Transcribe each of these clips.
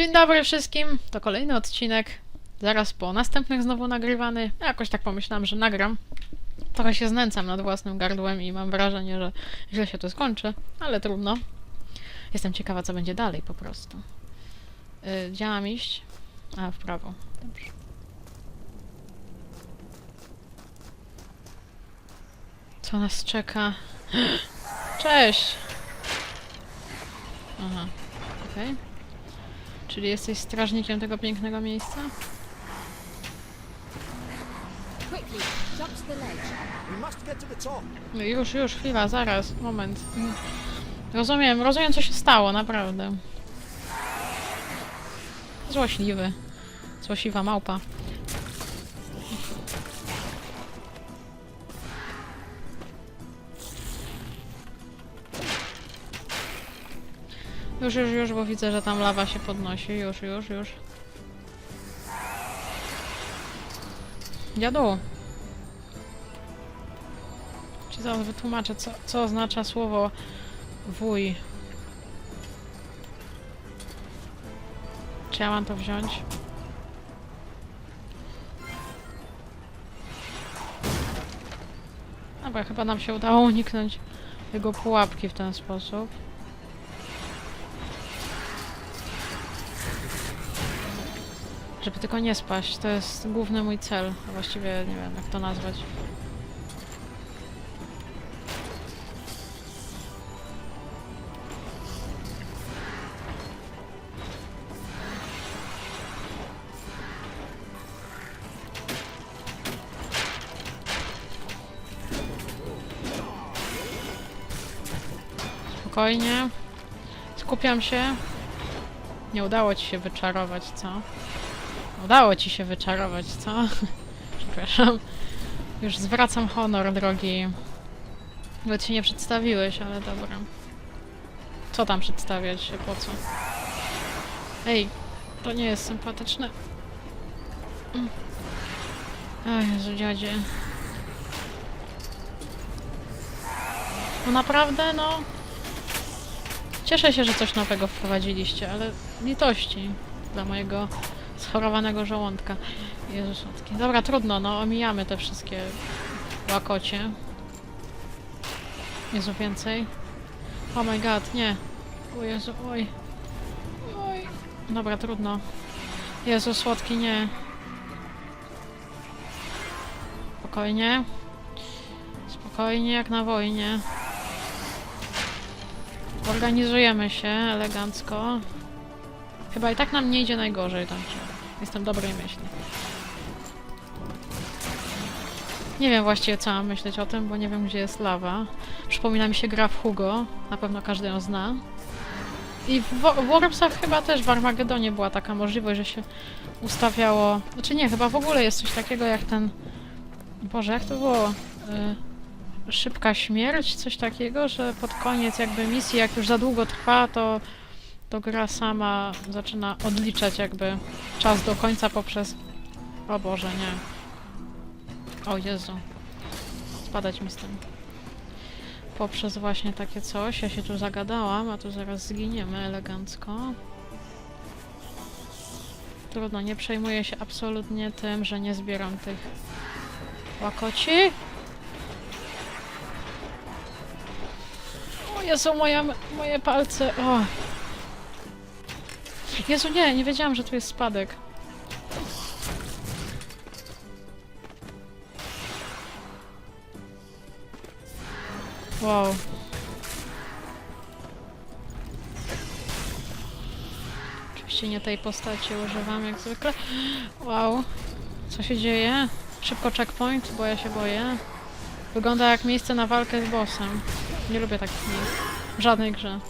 Dzień dobry wszystkim, to kolejny odcinek. Zaraz po następnych znowu nagrywany. Ja Jakoś tak pomyślałam, że nagram. Trochę się znęcam nad własnym gardłem i mam wrażenie, że źle się to skończy, ale trudno. Jestem ciekawa, co będzie dalej po prostu. Yy, gdzie iść? A, w prawo. Dobrze. Co nas czeka? Cześć! Aha, okej. Czyli jesteś strażnikiem tego pięknego miejsca? No Już, już, chwila, zaraz, moment. Rozumiem, rozumiem co się stało, naprawdę. Złośliwy. Złośliwa małpa. Już, już, już, bo widzę, że tam lawa się podnosi. Już, już, już. Dziadu. Ci zaraz wytłumaczę, co, co oznacza słowo wuj. Czy ja mam to wziąć? Dobra, chyba nam się udało uniknąć jego pułapki w ten sposób. Żeby tylko nie spaść, to jest główny mój cel. A właściwie nie wiem, jak to nazwać. Spokojnie. Skupiam się. Nie udało ci się wyczarować, co? Udało ci się wyczarować, co? Przepraszam. Już zwracam honor, drogi. Bo ci nie przedstawiłeś, ale dobra. Co tam przedstawiać się, po co? Ej, to nie jest sympatyczne. Mm. O Jezu, dziadzie. No naprawdę, no... Cieszę się, że coś nowego wprowadziliście, ale litości dla mojego schorowanego żołądka. Jezus. Dobra, trudno, no omijamy te wszystkie łakocie. Jezu, więcej. Oh my god, nie. O Jezu, oj. Oj. Dobra, trudno. Jezu, słodki, nie. Spokojnie. Spokojnie, jak na wojnie. Organizujemy się elegancko. Chyba i tak nam nie idzie najgorzej, także jestem dobrej myśli. Nie wiem właściwie co mam myśleć o tym, bo nie wiem gdzie jest lawa. Przypomina mi się gra w Hugo, na pewno każdy ją zna. I w, w Wormsach chyba też w Armagedonie była taka możliwość, że się ustawiało... Znaczy nie, chyba w ogóle jest coś takiego jak ten... Boże, jak to było? Y, szybka śmierć, coś takiego, że pod koniec jakby misji, jak już za długo trwa, to to gra sama zaczyna odliczać jakby czas do końca poprzez... O Boże, nie. O Jezu. Spadać mi z tym. Poprzez właśnie takie coś. Ja się tu zagadałam, a tu zaraz zginiemy elegancko. Trudno, nie przejmuję się absolutnie tym, że nie zbieram tych łakoci. O Jezu, moja, moje palce. O. Jezu, nie, nie wiedziałam, że tu jest spadek. Wow. Oczywiście nie tej postaci używam jak zwykle. Wow. Co się dzieje? Szybko checkpoint, bo ja się boję. Wygląda jak miejsce na walkę z bossem. Nie lubię takich miejsc. W żadnej grze.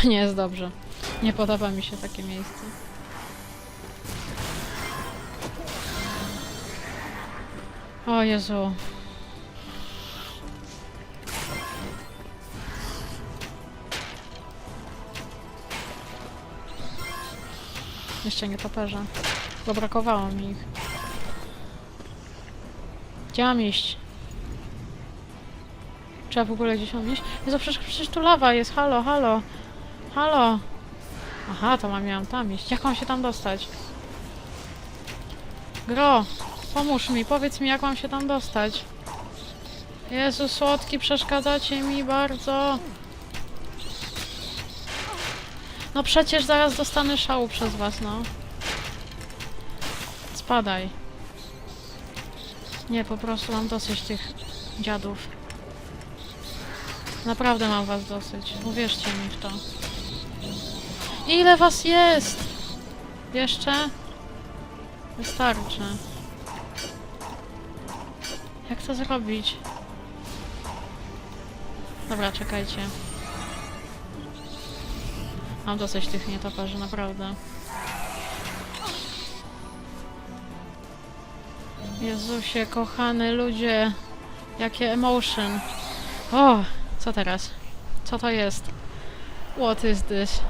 nie jest dobrze. Nie podoba mi się takie miejsce. O Jezu. Jeszcze nie toperze. Bo brakowało mi ich. Mam iść? Trzeba w ogóle gdzieś iść? Jezu, przecież, przecież tu lawa jest, halo, halo. Halo. Aha, to mam, miałam tam iść. Jak mam się tam dostać? Gro, pomóż mi, powiedz mi, jak mam się tam dostać. Jezu, słodki, przeszkadzacie mi bardzo. No przecież zaraz dostanę szału przez was, no. Spadaj. Nie, po prostu mam dosyć tych dziadów. Naprawdę mam was dosyć. Uwierzcie mi w to. Ile was jest? Jeszcze? Wystarczy. Jak to zrobić? Dobra, czekajcie. Mam dosyć tych nietoperzy, naprawdę. Jezusie, kochany ludzie. Jakie emotion. O, co teraz? Co to jest? What is this?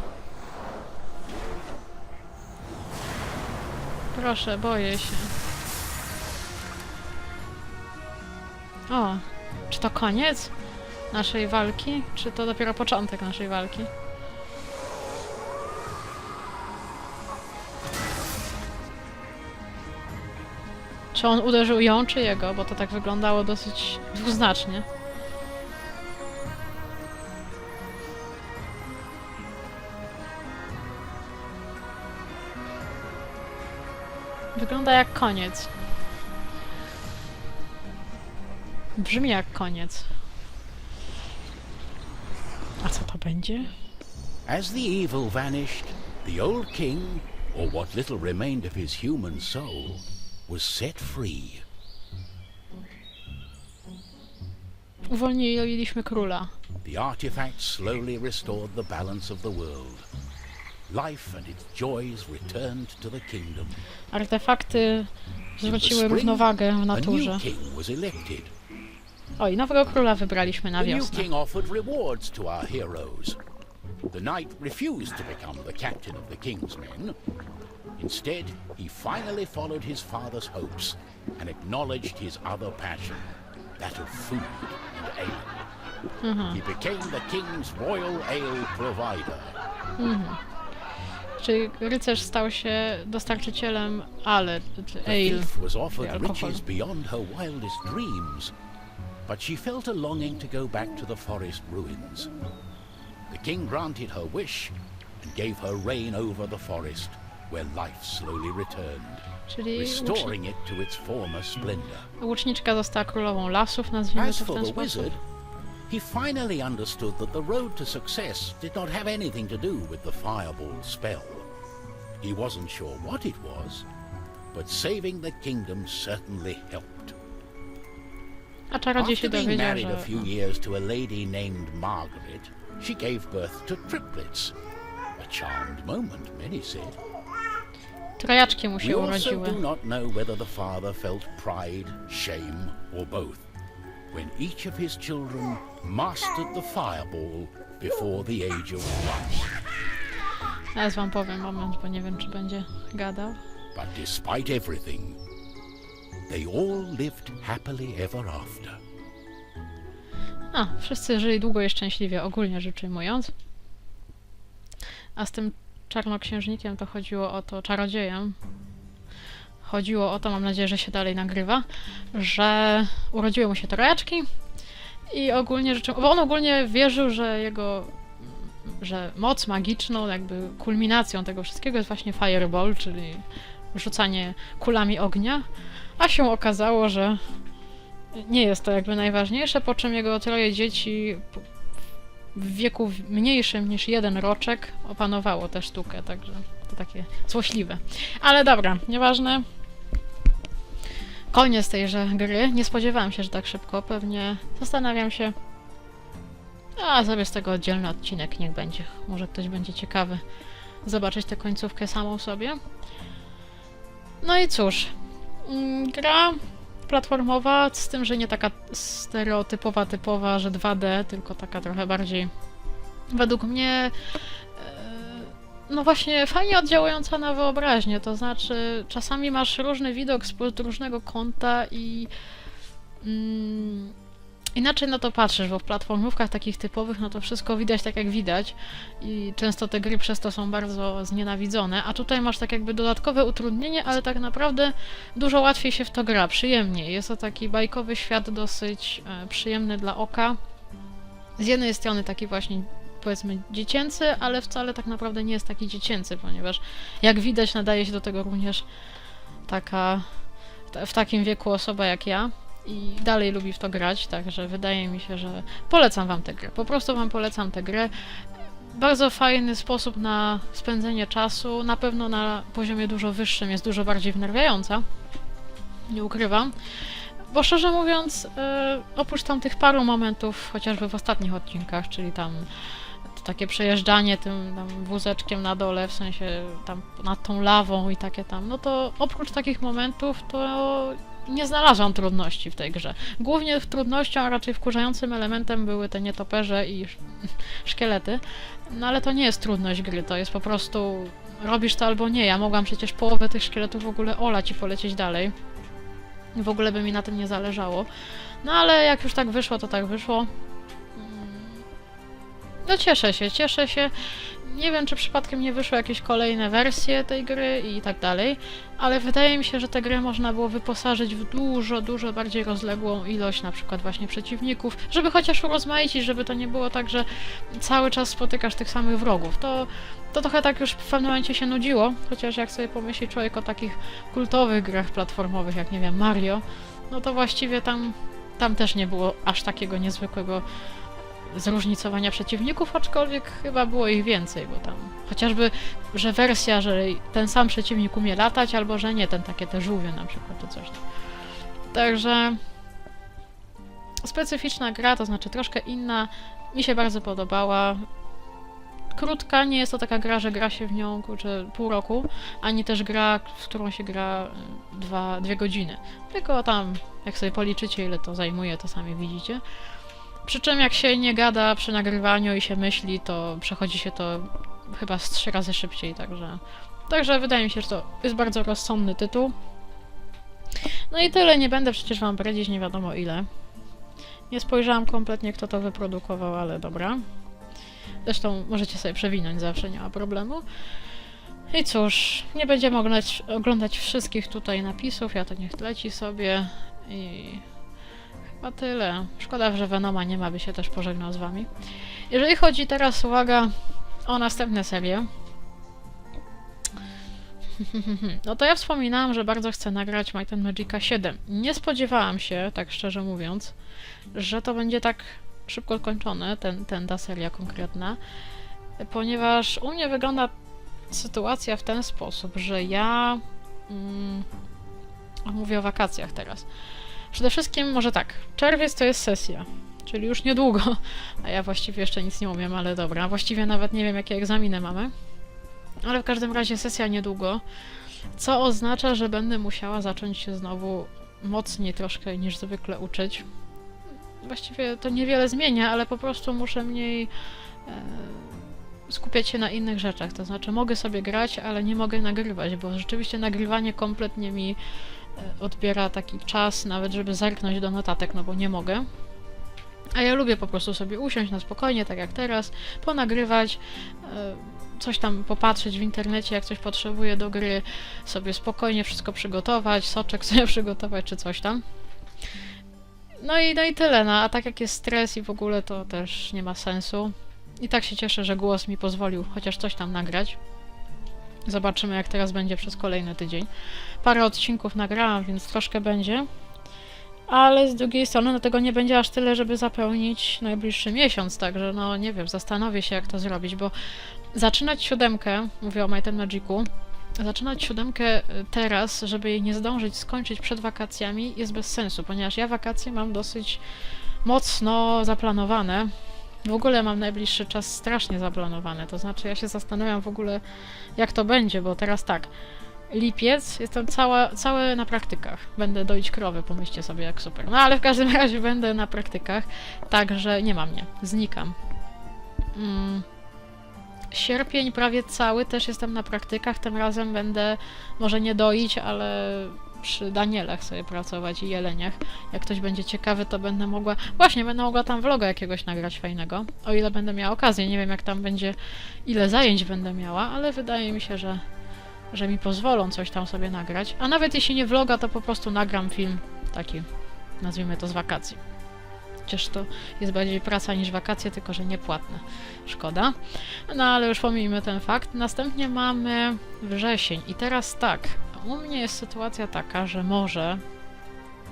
Proszę, boję się. O, czy to koniec naszej walki? Czy to dopiero początek naszej walki? Czy on uderzył ją, czy jego? Bo to tak wyglądało dosyć dwuznacznie. Wygląda jak koniec. Brzmi jak koniec. A co to będzie? As the evil vanished, the old king, or what little remained of his human soul, was set free. Uwolniliśmy króla. The artifact slowly restored the balance of the world. Artefakty zwróciły równowagę w naturze. new king was elected. Oj, nowego króla wybraliśmy na The new wiosnę. king offered rewards to our heroes. The knight refused to become the captain of the king's men. Instead, he finally followed his father's hopes and acknowledged his other passion, that of food and ale. Mm-hmm. He became the king's royal ale provider. Mm-hmm. Czy rycerz stał się dostarczycielem ale, ale. thief was offered alcohol. riches beyond her wildest dreams, but she felt a longing to go back to the forest ruins. The king granted her wish and gave her reign over the forest, where life slowly returned, Czyli restoring it to its former splendor. łuczniczka została królową lasów, nazwijmy to w ten sposób. He finally understood that the road to success did not have anything to do with the fireball spell. He wasn't sure what it was, but saving the kingdom certainly helped. A czarodziej się After being married a few years to a lady named Margaret, she gave birth to triplets. A charmed moment, many said. Trojaczki mu się We also urodziły. do not know whether the father felt pride, shame, or both, when each of his children mastered the fireball before the age of one. Teraz wam powiem moment, bo nie wiem, czy będzie gadał. But despite everything, they all lived happily ever after. A, wszyscy żyli długo i szczęśliwie, ogólnie rzecz ujmując. A z tym czarnoksiężnikiem to chodziło o to, czarodziejem. Chodziło o to, mam nadzieję, że się dalej nagrywa, że urodziły mu się trojaczki i ogólnie rzecz bo on ogólnie wierzył, że jego że moc magiczną, jakby kulminacją tego wszystkiego jest właśnie fireball, czyli rzucanie kulami ognia, a się okazało, że nie jest to jakby najważniejsze, po czym jego troje dzieci w wieku mniejszym niż jeden roczek opanowało tę sztukę, także to takie złośliwe. Ale dobra, nieważne. Koniec tejże gry. Nie spodziewałam się, że tak szybko. Pewnie zastanawiam się. A zrobię z tego oddzielny odcinek, niech będzie. Może ktoś będzie ciekawy zobaczyć tę końcówkę samą sobie. No i cóż. Mm, Gra platformowa, z tym, że nie taka stereotypowa, typowa, że 2D, tylko taka trochę bardziej według mnie no właśnie fajnie oddziałująca na wyobraźnię, to znaczy czasami masz różny widok z różnego kąta i mm, inaczej na to patrzysz, bo w platformówkach takich typowych, no to wszystko widać tak jak widać i często te gry przez to są bardzo znienawidzone, a tutaj masz tak jakby dodatkowe utrudnienie, ale tak naprawdę dużo łatwiej się w to gra, przyjemniej. Jest to taki bajkowy świat dosyć e, przyjemny dla oka. Z jednej strony taki właśnie powiedzmy dziecięcy, ale wcale tak naprawdę nie jest taki dziecięcy, ponieważ jak widać nadaje się do tego również taka ta- w takim wieku osoba jak ja i dalej lubi w to grać, także wydaje mi się, że polecam wam tę grę. Po prostu wam polecam tę grę. Bardzo fajny sposób na spędzenie czasu, na pewno na poziomie dużo wyższym jest dużo bardziej wnerwiająca. Nie ukrywam. Bo szczerze mówiąc, e, oprócz tam tych paru momentów, chociażby w ostatnich odcinkach, czyli tam to takie przejeżdżanie tym tam wózeczkiem na dole, w sensie tam nad tą lawą i takie tam, no to oprócz takich momentów to nie znalazłam trudności w tej grze. Głównie trudnością, a raczej wkurzającym elementem były te nietoperze i sz- szkielety, no ale to nie jest trudność gry, to jest po prostu robisz to albo nie. Ja mogłam przecież połowę tych szkieletów w ogóle olać i polecieć dalej. W ogóle by mi na tym nie zależało. No ale jak już tak wyszło, to tak wyszło. No cieszę się, cieszę się. Nie wiem, czy przypadkiem nie wyszły jakieś kolejne wersje tej gry i tak dalej, ale wydaje mi się, że tę grę można było wyposażyć w dużo, dużo bardziej rozległą ilość na przykład właśnie przeciwników, żeby chociaż urozmaicić, żeby to nie było tak, że cały czas spotykasz tych samych wrogów. To, to trochę tak już w pewnym momencie się nudziło, chociaż jak sobie pomyśli człowiek o takich kultowych grach platformowych, jak nie wiem, Mario, no to właściwie tam, tam też nie było aż takiego niezwykłego zróżnicowania przeciwników, aczkolwiek chyba było ich więcej, bo tam chociażby, że wersja, że ten sam przeciwnik umie latać, albo że nie, ten takie te żółwie na przykład, czy coś tam. Także specyficzna gra, to znaczy troszkę inna, mi się bardzo podobała. Krótka, nie jest to taka gra, że gra się w nią kurczę, pół roku, ani też gra, w którą się gra y, dwa, dwie godziny. Tylko tam, jak sobie policzycie, ile to zajmuje, to sami widzicie. Przy czym jak się nie gada przy nagrywaniu i się myśli, to przechodzi się to chyba z trzy razy szybciej, także... Także wydaje mi się, że to jest bardzo rozsądny tytuł. No i tyle, nie będę przecież wam bredzić nie wiadomo ile. Nie spojrzałam kompletnie, kto to wyprodukował, ale dobra. Zresztą możecie sobie przewinąć zawsze, nie ma problemu. I cóż, nie będziemy oglądać, oglądać wszystkich tutaj napisów, ja to niech leci sobie i chyba tyle. Szkoda, że Venoma nie ma, by się też pożegnał z wami. Jeżeli chodzi teraz, uwaga, o następne serie, no to ja wspominałam, że bardzo chcę nagrać Might and Magica 7. Nie spodziewałam się, tak szczerze mówiąc, że to będzie tak szybko kończone, ten, ten, ta seria konkretna, ponieważ u mnie wygląda sytuacja w ten sposób, że ja mm, mówię o wakacjach teraz. Przede wszystkim może tak, czerwiec to jest sesja, czyli już niedługo, a ja właściwie jeszcze nic nie umiem, ale dobra, właściwie nawet nie wiem jakie egzaminy mamy, ale w każdym razie sesja niedługo, co oznacza, że będę musiała zacząć się znowu mocniej troszkę niż zwykle uczyć. Właściwie to niewiele zmienia, ale po prostu muszę mniej e, skupiać się na innych rzeczach. To znaczy, mogę sobie grać, ale nie mogę nagrywać, bo rzeczywiście nagrywanie kompletnie mi odbiera taki czas, nawet żeby zerknąć do notatek, no bo nie mogę. A ja lubię po prostu sobie usiąść na spokojnie, tak jak teraz, ponagrywać, e, coś tam popatrzeć w internecie, jak coś potrzebuję do gry, sobie spokojnie wszystko przygotować, soczek sobie przygotować, czy coś tam. No i, no i tyle, no a tak jak jest stres i w ogóle to też nie ma sensu. I tak się cieszę, że głos mi pozwolił chociaż coś tam nagrać. Zobaczymy, jak teraz będzie przez kolejny tydzień. Parę odcinków nagrałam, więc troszkę będzie. Ale z drugiej strony, no tego nie będzie aż tyle, żeby zapełnić najbliższy miesiąc, także no nie wiem, zastanowię się, jak to zrobić, bo zaczynać siódemkę, mówię o Might and Magicu, zaczynać siódemkę y, teraz, żeby jej nie zdążyć skończyć przed wakacjami jest bez sensu, ponieważ ja wakacje mam dosyć mocno zaplanowane. W ogóle mam najbliższy czas strasznie zaplanowany, to znaczy ja się zastanawiam w ogóle jak to będzie, bo teraz tak, lipiec, jestem cała, całe na praktykach. Będę doić krowy, pomyślcie sobie jak super. No ale w każdym razie będę na praktykach, także nie ma mnie, znikam. Mm. Sierpień prawie cały też jestem na praktykach, tym razem będę może nie doić, ale przy Danielach sobie pracować i jeleniach. Jak ktoś będzie ciekawy, to będę mogła. Właśnie, będę mogła tam vloga jakiegoś nagrać fajnego. O ile będę miała okazję. Nie wiem, jak tam będzie, ile zajęć będę miała, ale wydaje mi się, że, że mi pozwolą coś tam sobie nagrać. A nawet jeśli nie vloga, to po prostu nagram film taki, nazwijmy to z wakacji. Chociaż to jest bardziej praca niż wakacje, tylko że niepłatne. Szkoda. No ale już pomijmy ten fakt. Następnie mamy wrzesień. I teraz tak. U mnie jest sytuacja taka, że może.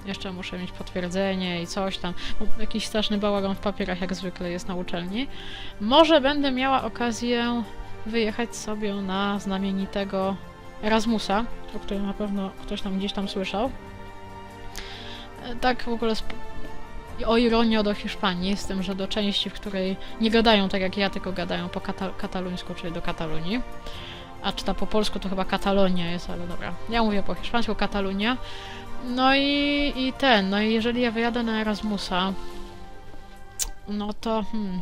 Jeszcze muszę mieć potwierdzenie i coś tam. Jakiś straszny bałagan w papierach, jak zwykle jest na uczelni. Może będę miała okazję wyjechać sobie na znamienitego Erasmusa, o którym na pewno ktoś tam gdzieś tam słyszał. E, Tak w ogóle o ironię do Hiszpanii, z tym, że do części, w której nie gadają tak jak ja, tylko gadają po kata kataluńsku, czyli do Katalunii. A czy ta po polsku to chyba Katalonia jest, ale dobra. Ja mówię po hiszpańsku Katalunia. No i, i ten, no i jeżeli ja wyjadę na Erasmusa, no to hmm,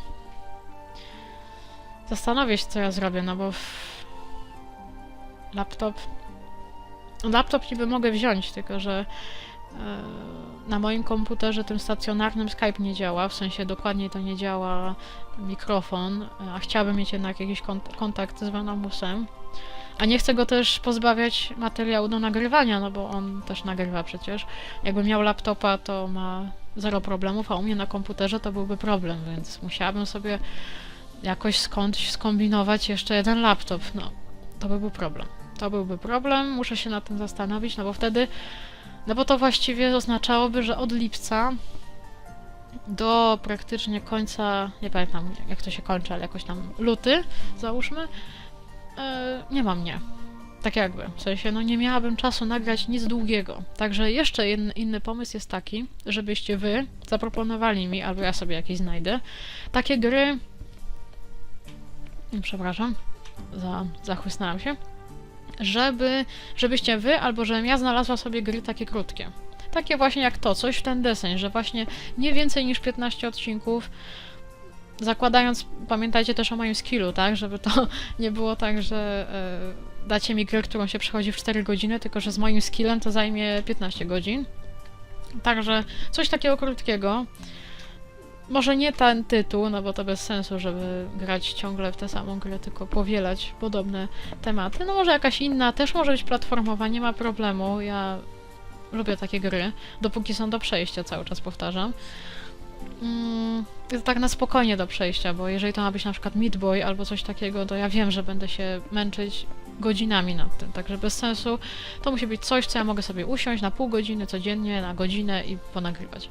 zastanowię się, co ja zrobię, no bo laptop... Laptop niby mogę wziąć, tylko że e, na moim komputerze tym stacjonarnym Skype nie działa, w sensie dokładniej to nie działa mikrofon, a chciałabym mieć jednak jakiś kont- kontakt z Vanamusem. A nie chcę go też pozbawiać materiału do nagrywania, no bo on też nagrywa przecież. Jakby miał laptopa, to ma zero problemów, a u mnie na komputerze to byłby problem, więc musiałabym sobie jakoś skądś skombinować jeszcze jeden laptop. No, to by był problem. To byłby problem, muszę się nad tym zastanowić, no bo wtedy, no bo to właściwie oznaczałoby, że od lipca do praktycznie końca, nie pamiętam jak to się kończy, ale jakoś tam luty, załóżmy, nie ma mnie. Tak jakby. W sensie, no nie miałabym czasu nagrać nic długiego. Także jeszcze in, inny pomysł jest taki, żebyście wy zaproponowali mi, albo ja sobie jakieś znajdę, takie gry. Przepraszam, za, zachłysnęłam się. Żeby, żebyście wy, albo żebym ja znalazła sobie gry takie krótkie. Takie właśnie jak to, coś w ten deseń, że właśnie nie więcej niż 15 odcinków. Zakładając, pamiętajcie też o moim skillu, tak? Żeby to nie było tak, że e, dacie mi grę, którą się przechodzi w 4 godziny, tylko że z moim skillem to zajmie 15 godzin. Także coś takiego krótkiego. Może nie ten tytuł, no bo to bez sensu, żeby grać ciągle w tę samą grę, tylko powielać podobne tematy. No może jakaś inna, też może być platformowa, nie ma problemu. Ja lubię takie gry, dopóki są do przejścia, cały czas powtarzam. Mm, tak na spokojnie do przejścia, bo jeżeli to ma być na przykład Meat Boy albo coś takiego, to ja wiem, że będę się męczyć godzinami nad tym, także bez sensu. To musi być coś, co ja mogę sobie usiąść na pół godziny codziennie, na godzinę i ponagrywać.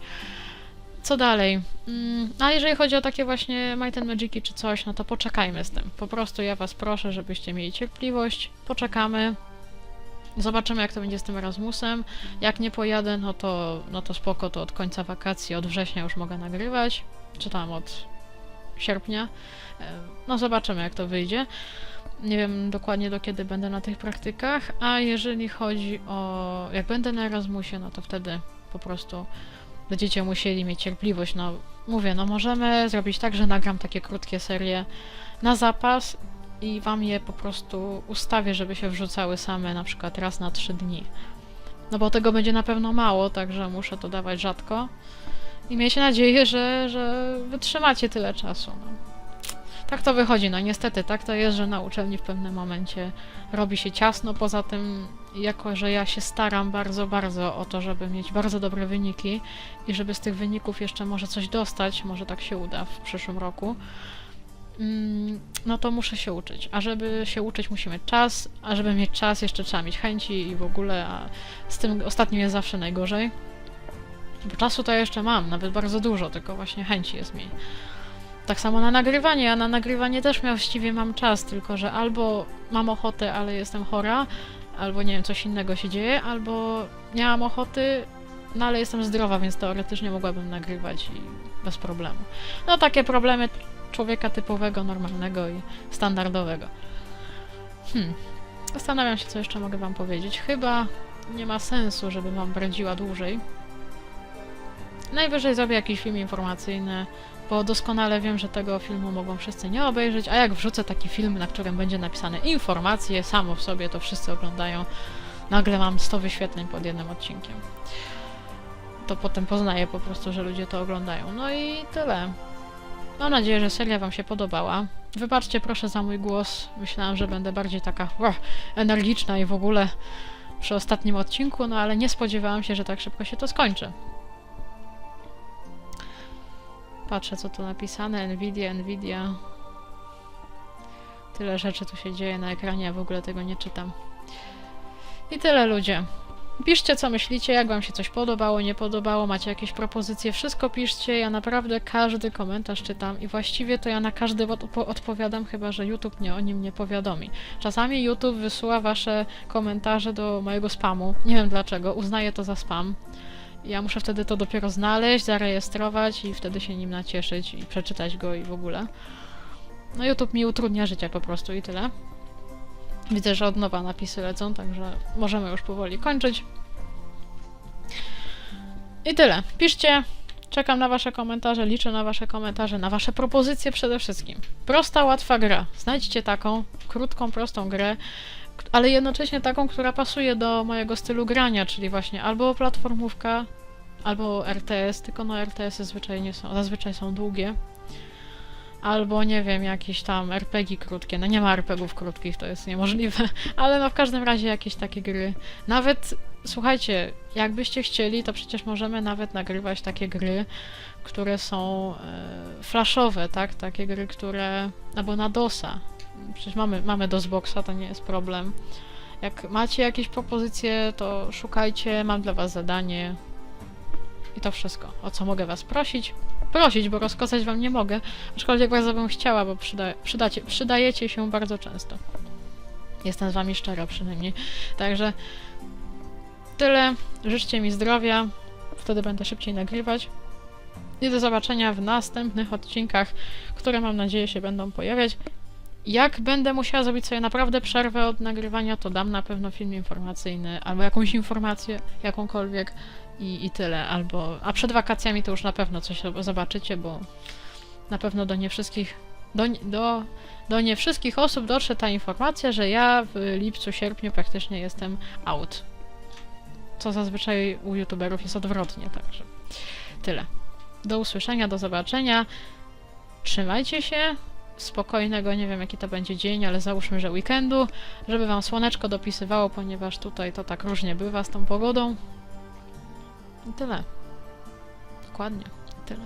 Co dalej? Mm, a jeżeli chodzi o takie właśnie Might and czy coś, no to poczekajmy z tym. Po prostu ja was proszę, żebyście mieli cierpliwość, poczekamy, Zobaczymy, jak to będzie z tym Erasmusem. Jak nie pojadę, no to, no to spoko, to od końca wakacji, od września już mogę nagrywać, czy tam od sierpnia. E, No zobaczymy, jak to wyjdzie. Nie wiem dokładnie do kiedy będę na tych praktykach, a jeżeli chodzi o... jak będę na Erasmusie, no to wtedy po prostu będziecie musieli mieć cierpliwość. No mówię, no możemy zrobić tak, że nagram takie krótkie serie na zapas i wam je po prostu ustawię, żeby się wrzucały same na przykład raz na trzy dni. No bo tego będzie na pewno mało, także muszę to dawać rzadko. I miejcie nadzieję, że, że wytrzymacie tyle czasu. No. Tak to wychodzi, no niestety tak to jest, że na uczelni w pewnym momencie robi się ciasno. Poza tym, jako że ja się staram bardzo, bardzo o to, żeby mieć bardzo dobre wyniki i żeby z tych wyników jeszcze może coś dostać, może tak się uda w przyszłym roku, no to muszę się uczyć. A żeby się uczyć, musi mieć czas, a żeby mieć czas, jeszcze trzeba mieć chęci i w ogóle, a z tym ostatnim jest zawsze najgorzej. Bo czasu to ja jeszcze mam, nawet bardzo dużo, tylko właśnie chęci jest mniej. Tak samo na nagrywanie, a na nagrywanie też właściwie mam czas, tylko że albo mam ochotę, ale jestem chora, albo nie wiem, coś innego się dzieje, albo nie mam ochoty, no ale jestem zdrowa, więc teoretycznie mogłabym nagrywać i bez problemu. No takie problemy człowieka typowego, normalnego i standardowego. Hmm. Zastanawiam się, co jeszcze mogę wam powiedzieć. Chyba nie ma sensu, żebym wam radziła dłużej. Najwyżej zrobię jakiś film informacyjny, bo doskonale wiem, że tego filmu mogą wszyscy nie obejrzeć, a jak wrzucę taki film, na którym będzie napisane informacje, samo w sobie to wszyscy oglądają, nagle mam 100 wyświetleń pod jednym odcinkiem. To potem poznaję po prostu, że ludzie to oglądają. No i tyle. Mam nadzieję, że seria Wam się podobała. Wybaczcie proszę za mój głos. Myślałam, że będę bardziej taka energiczna i w ogóle przy ostatnim odcinku, no ale nie spodziewałam się, że tak szybko się to skończy. Patrzę, co tu napisane. Nvidia, Nvidia. Tyle rzeczy tu się dzieje na ekranie, a w ogóle tego nie czytam. I tyle, ludzie. Piszcie, co myślicie, jak wam się coś podobało, nie podobało, macie jakieś propozycje, wszystko piszcie. Ja naprawdę każdy komentarz czytam i właściwie to ja na każdy od- odpowiadam, chyba że YouTube mnie o nim nie powiadomi. Czasami YouTube wysyła wasze komentarze do mojego spamu. Nie wiem dlaczego, uznaję to za spam. Ja muszę wtedy to dopiero znaleźć, zarejestrować i wtedy się nim nacieszyć i przeczytać go i w ogóle. No YouTube mi utrudnia życie po prostu i tyle. Widzę, że od nowa napisy lecą, także możemy już powoli kończyć. I tyle. Piszcie. Czekam na wasze komentarze, liczę na wasze komentarze, na wasze propozycje przede wszystkim. Prosta, łatwa gra. Znajdźcie taką, krótką, prostą grę, ale jednocześnie taką, która pasuje do mojego stylu grania, czyli właśnie albo platformówka, albo RTS, tylko no RTS są, zazwyczaj są długie. Albo nie wiem, jakieś tam RPG krótkie. No nie ma RPGów krótkich, to jest niemożliwe, ale no w każdym razie jakieś takie gry. Nawet słuchajcie, jakbyście chcieli, to przecież możemy nawet nagrywać takie gry, które są e, flashowe, tak? Takie gry, które. albo na DOSa. Przecież mamy, mamy DOSBoxa, to nie jest problem. Jak macie jakieś propozycje, to szukajcie, mam dla was zadanie. I to wszystko. O co mogę was prosić? Prosić, bo rozkazać wam nie mogę. Aczkolwiek bardzo bym chciała, bo przyda, przydacie, przydajecie się bardzo często. Jestem z wami szczera przynajmniej. Także tyle. Życzcie mi zdrowia. Wtedy będę szybciej nagrywać. I do zobaczenia w następnych odcinkach, które mam nadzieję się będą pojawiać. Jak będę musiała zrobić sobie naprawdę przerwę od nagrywania, to dam na pewno film informacyjny albo jakąś informację, jakąkolwiek i, i tyle. Albo, a przed wakacjami to już na pewno coś zobaczycie, bo na pewno do nie wszystkich, do, do, do nie wszystkich osób dotrze ta informacja, że ja w lipcu, sierpniu praktycznie jestem out. Co zazwyczaj u youtuberów jest odwrotnie, także tyle. Do usłyszenia, do zobaczenia. Trzymajcie się. Spokojnego, nie wiem jaki to będzie dzień, ale załóżmy, że weekendu, żeby wam słoneczko dopisywało, ponieważ tutaj to tak różnie bywa z tą pogodą. I tyle. Dokładnie. Tyle.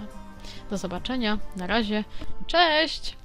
Do zobaczenia. Na razie. Cześć!